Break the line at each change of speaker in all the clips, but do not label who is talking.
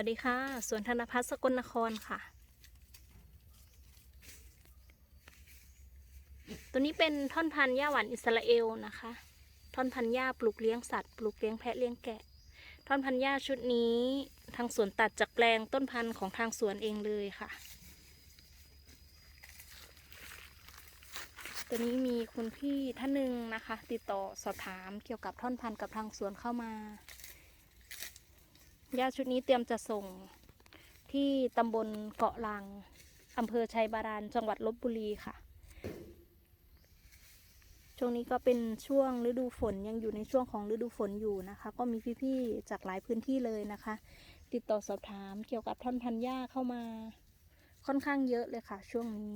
วัสดีค่ะ สวนธนพัฒน์สกลนครค่ะ ตัวนี้เป็นท่อนพันธุ์หญ้าหวานอิสราเอลนะคะ ท่อนพันธุ์หญ้าปลูกเลี้ยงสัตว์ ปลูกเลี้ยงแพะเลี้ยงแกะ ท่อนพันธุ์หญ้าชุดนี้ ทางสวนตัดจากแปลงต้นพันธุ์ของทางสวนเองเลยค่ะ ตัวนี้มีคุณพี่ท่านหนึ่งนะคะ ติดต่อสอบถามเกี่ยวกับท่อนพันธุ์กับทางสวนเข้ามา หญ้าชุดนี้เตรียมจะส่งที่ตำบลเกาะลังอำเภอชัยบาดาลจังหวัดลบบุรีค่ะ ช่วงนี้ก็เป็นช่วงฤดูฝนยังอยู่ในช่วงของฤดูฝนอยู่นะคะ ก็มีพี่ๆจากหลายพื้นที่เลยนะคะ ติดต่อสอบถามเกี่ยวกับท่อนพันหญ้าเข้ามาค่อนข้างเยอะเลยค่ะ ช่วงนี้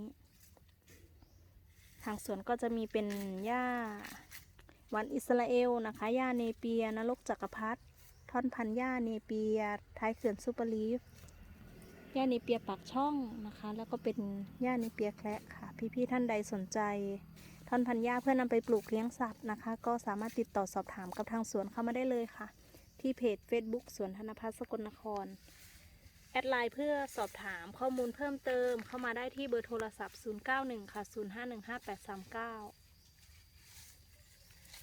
ทางสวนก็จะมีเป็นหญ้าวานอิสราเอลนะคะหญ้าเนเปียนรกจักรพรรดิ ท่อนพันหญ้าเนเปียท้ายเขื่อนซูเปอร์ลีฟหญ้าเนเปียปากช่องนะคะ แล้วก็เป็นหญ้าเนเปียแคระค่ะ พี่ๆท่านใดสนใจ ท่อนพันหญ้าเพื่อนำไปปลูกเลี้ยงสัตว์นะคะ ก็สามารถติดต่อสอบถามกับทางสวนเข้ามาได้เลยค่ะ ที่เพจ Facebook สวนธนพัฒน์สกลนคร แอดไลน์เพื่อสอบถามข้อมูลเพิ่มเติม เข้ามาได้ที่เบอร์โทรศัพท์ 091 ค่ะ 0 5 1 5 8 3 9